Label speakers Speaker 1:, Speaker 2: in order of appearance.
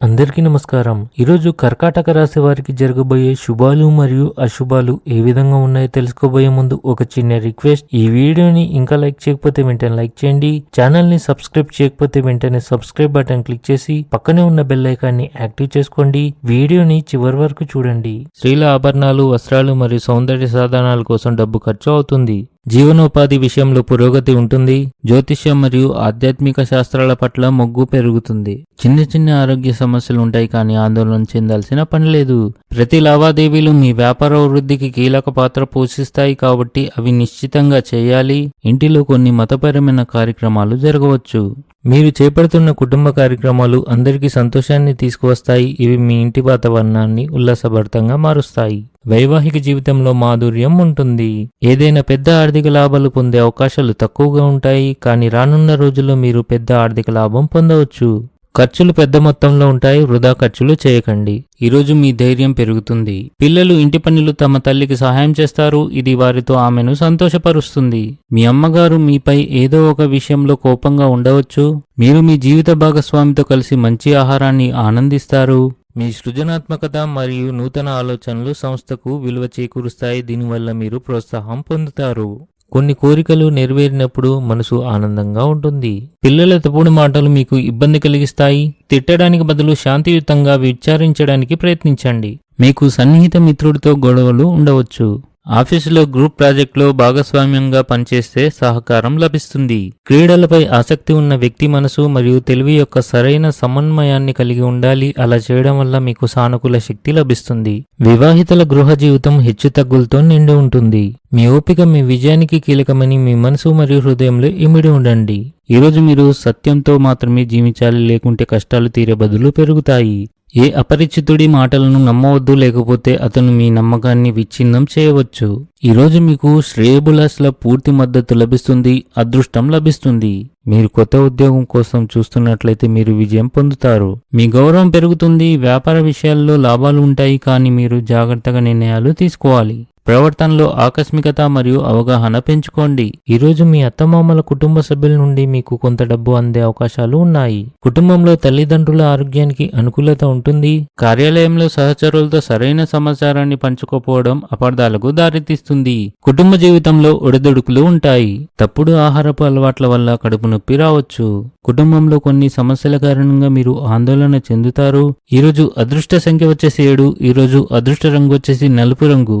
Speaker 1: అందరికీ నమస్కారం. ఈరోజు కర్కాటక రాశి వారికి జరగబోయే శుభాలు మరియు అశుభాలు ఏ విధంగా ఉన్నాయో తెలుసుకోబోయే ముందు ఒక చిన్న రిక్వెస్ట్. ఈ వీడియోని ఇంకా లైక్ చేయకపోతే వెంటనే లైక్ చేయండి. ఛానల్ని సబ్స్క్రైబ్ చేయకపోతే వెంటనే సబ్స్క్రైబ్ బటన్ క్లిక్ చేసి పక్కనే ఉన్న బెల్ ఐకాన్ని యాక్టివ్ చేసుకోండి. వీడియోని చివరి వరకు చూడండి. స్త్రీల ఆభరణాలు వస్త్రాలు మరియు సౌందర్య సాధనాల కోసం డబ్బు ఖర్చు అవుతుంది. జీవనోపాధి విషయంలో పురోగతి ఉంటుంది. జ్యోతిష్యం మరియు ఆధ్యాత్మిక శాస్త్రాల పట్ల మొగ్గు పెరుగుతుంది. చిన్న చిన్న ఆరోగ్య సమస్యలు ఉంటాయి కానీ ఆందోళన చెందాల్సిన పని లేదు. ప్రతి లావాదేవీలు మీ వ్యాపార వృద్ధికి కీలక పాత్ర పోషిస్తాయి కాబట్టి అవి నిశ్చితంగా చేయాలి. ఇంటిలో కొన్ని మతపరమైన కార్యక్రమాలు జరగవచ్చు. మీరు చేపడుతున్న కుటుంబ కార్యక్రమాలు అందరికీ సంతోషాన్ని తీసుకువస్తాయి. ఇవి మీ ఇంటి వాతావరణాన్ని ఉల్లాసభరితంగా మారుస్తాయి. వైవాహిక జీవితంలో మాధుర్యం ఉంటుంది. ఏదైనా పెద్ద ఆర్థిక లాభాలు పొందే అవకాశాలు తక్కువగా ఉంటాయి కానీ రానున్న రోజుల్లో మీరు పెద్ద ఆర్థిక లాభం పొందవచ్చు. ఖర్చులు పెద్ద మొత్తంలో ఉంటాయి వృధా ఖర్చులు చేయకండి. ఈరోజు మీ ధైర్యం పెరుగుతుంది. పిల్లలు ఇంటి పనులు తమ తల్లికి సహాయం చేస్తారు ఇది వారితో ఆమెను సంతోషపరుస్తుంది. మీ అమ్మగారు మీపై ఏదో ఒక విషయంలో కోపంగా ఉండవచ్చు. మీరు మీ జీవిత భాగస్వామితో కలిసి మంచి ఆహారాన్ని ఆనందిస్తారు. మీ సృజనాత్మకత మరియు నూతన ఆలోచనలు సంస్థకు విలువ చేకూరుస్తాయి. దీనివల్ల మీరు ప్రోత్సాహం పొందుతారు. కొన్ని కోరికలు నెరవేరినప్పుడు మనసు ఆనందంగా ఉంటుంది. పిల్లల తప్పుడు మాటలు మీకు ఇబ్బంది కలిగిస్తాయి. తిట్టడానికి బదులు శాంతియుతంగా విచారించడానికి ప్రయత్నించండి. మీకు సన్నిహిత మిత్రుడితో గొడవలు ఉండవచ్చు. ఆఫీసులో గ్రూప్ ప్రాజెక్టులో భాగస్వామ్యంగా పనిచేస్తే సహకారం లభిస్తుంది. క్రీడలపై ఆసక్తి ఉన్న వ్యక్తి మనసు మరియు తెలివి యొక్క సరైన సమన్వయాన్ని కలిగి ఉండాలి. అలా చేయడం వల్ల మీకు సానుకూల శక్తి లభిస్తుంది. వివాహితుల గృహ జీవితం హెచ్చుతగ్గులతో నిండి ఉంటుంది. మీ ఓపిక మీ విజయానికి కీలకమని మీ మనసు మరియు హృదయంలో ఇమిడి ఉండండి. ఈరోజు మీరు సత్యంతో మాత్రమే జీవించాలి. లేకుంటే కష్టాలు తీరే బదులు పెరుగుతాయి. ఏ అపరిచితుడి మాటలను నమ్మవద్దు లేకపోతే అతను మీ నమ్మకాన్ని విచ్ఛిన్నం చేయవచ్చు. ఈరోజు మీకు శ్రేయబులాస్ల పూర్తి మద్దతు లభిస్తుంది అదృష్టం లభిస్తుంది. మీరు కొత్త ఉద్యోగం కోసం చూస్తున్నట్లయితే మీరు విజయం పొందుతారు. మీ గౌరవం పెరుగుతుంది వ్యాపార విషయాల్లో లాభాలు ఉంటాయి కానీ మీరు జాగ్రత్తగా నిర్ణయాలు తీసుకోవాలి. ప్రవర్తనలో ఆకస్మికత మరియు అవగాహన పెంచుకోండి. ఈరోజు మీ అత్తమామల కుటుంబ సభ్యుల నుండి మీకు కొంత డబ్బు అందే అవకాశాలు ఉన్నాయి. కుటుంబంలో తల్లిదండ్రుల ఆరోగ్యానికి అనుకూలత ఉంటుంది. కార్యాలయంలో సహచరులతో సరైన సమాచారాన్ని పంచుకోపోవడం అపార్థాలకు దారితీస్తుంది. కుటుంబ జీవితంలో ఒడిదొడుకులు ఉంటాయి. తప్పుడు ఆహారపు అలవాట్ల వల్ల కడుపు నొప్పి రావచ్చు. కుటుంబంలో కొన్ని సమస్యల కారణంగా మీరు ఆందోళన చెందుతారు. ఈరోజు అదృష్ట సంఖ్య వచ్చేసి ఏడు ఈరోజు అదృష్ట రంగు వచ్చేసి నలుపు రంగు.